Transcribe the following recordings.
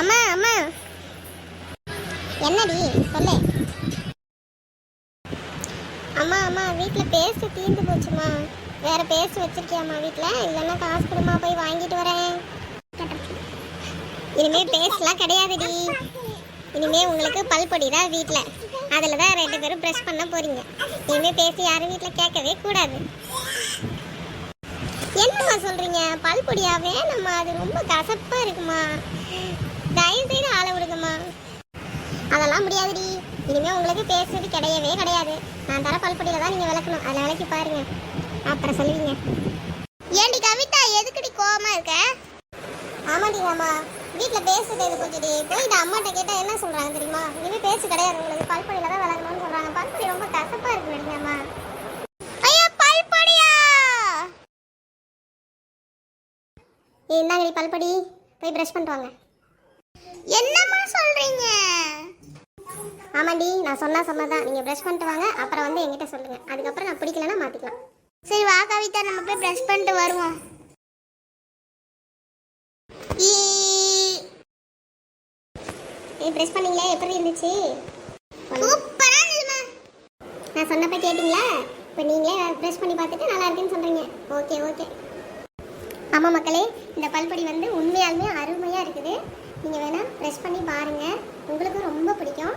அம்மா அம்மா. என்னடி? சொல்லு. அம்மா அம்மா வீட்டில் பேஸ்ட் தீர்ந்து போச்சுமா. வேற பேஸ்ட் வச்சிருக்கியாம்மா வீட்டில் இல்லைன்னா காசு கொடுமா போய் வாங்கிட்டு வரேன். இனிமே பேஸ்ட்லாம் கிடையாதுடி. இனிமே உங்களுக்கு பல்பொடி தான் வீட்டில் அதில் தான் ரெண்டு பேரும் ப்ரெஷ் பண்ண போறீங்க. இனிமே பேசி யாரும் வீட்டில் கேட்கவே கூடாது. என்னம்மா சொல்கிறீங்க பல்பொடியா வேணாம்மா அது ரொம்ப கசப்பாக இருக்குமா? தயவு செய்து ஆளை விடுங்கம்மா. அதெல்லாம் முடியாதுடி. இனிமேல் உங்களுக்கு பேசுறது கிடையவே கிடையாது. நான் தர பல்பொடியில் தான் நீங்கள் விளக்கணும். அதில் விளக்கி பாருங்க. அப்புறம் சொல்லுவீங்க. ஏண்டி கவிதா எதுக்குடி கோபமாக இருக்க? ஆமாடி வீட்டில் பேசுறது இது கொஞ்சம் போய் இந்த அம்மாட்ட கேட்டால் என்ன சொல்கிறாங்க தெரியுமா? இனிமேல் பேச கிடையாது. உங்களுக்கு பல்பொடியில் தான் விளக்கணும்னு சொல்கிறாங்க பல்பொடி ரொம்ப கசப்பாக இருக்கு வேணுங்கம்மா ஐயோ பல்பொடியா இந்தாங்கடி பல்படி. போய் ப்ரஷ் பண்ணிட்டு வாங்க. என்னம்மா சொல்றீங்க? ஆமாண்டி நான் சொன்னா சொன்னதான் நீங்க ப்ரஷ் பண்ணிட்டு வாங்க. அப்புறம் வந்து என்கிட்ட சொல்லுங்க. அதுக்கப்புறம் நான் பிடிக்கலன்னா மாத்திக்கலாம். சரி வா கவிதா. நம்ம போய் ப்ரஷ் பண்ணிட்டு வருவோம். ஏ ப்ரஷ் பண்ணீங்களே? எப்படி இருந்துச்சு? நான் சொன்னப்ப கேட்டிங்களா? இப்போ நீங்களே ப்ரஷ் பண்ணி பார்த்துட்டு நல்லா இருக்குன்னு சொல்றீங்க. Okay okay. ஆமாம் மக்களே இந்த பல்படி வந்து உண்மையாலுமே அருமையாக இருக்குது. நீங்கள் வேணால் ப்ரெஷ் பண்ணி பாருங்கள் உங்களுக்கும் ரொம்ப பிடிக்கும்.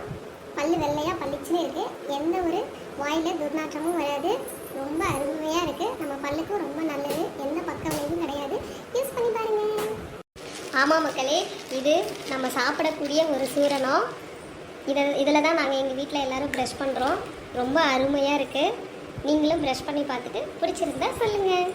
பல்லு வெள்ளையாக பளிச்சுன்னு இருக்குது எந்த ஒரு வாயில் துர்நாற்றமும் வராது. ரொம்ப அருமையாக இருக்குது நம்ம பல்லுக்கும் ரொம்ப நல்லது. எந்த பக்க கிடையாது. யூஸ் பண்ணி பாருங்கள் ஆமாம் மக்களே இது நம்ம சாப்பிடக்கூடிய ஒரு சூரணம். இதை இதில் தான் நாங்கள் எங்கள் வீட்டில் எல்லோரும் ப்ரெஷ் பண்ணுறோம் ரொம்ப அருமையாக இருக்குது நீங்களும் ப்ரெஷ் பண்ணி பார்த்துட்டு பிடிச்சிருந்தா சொல்லுங்கள்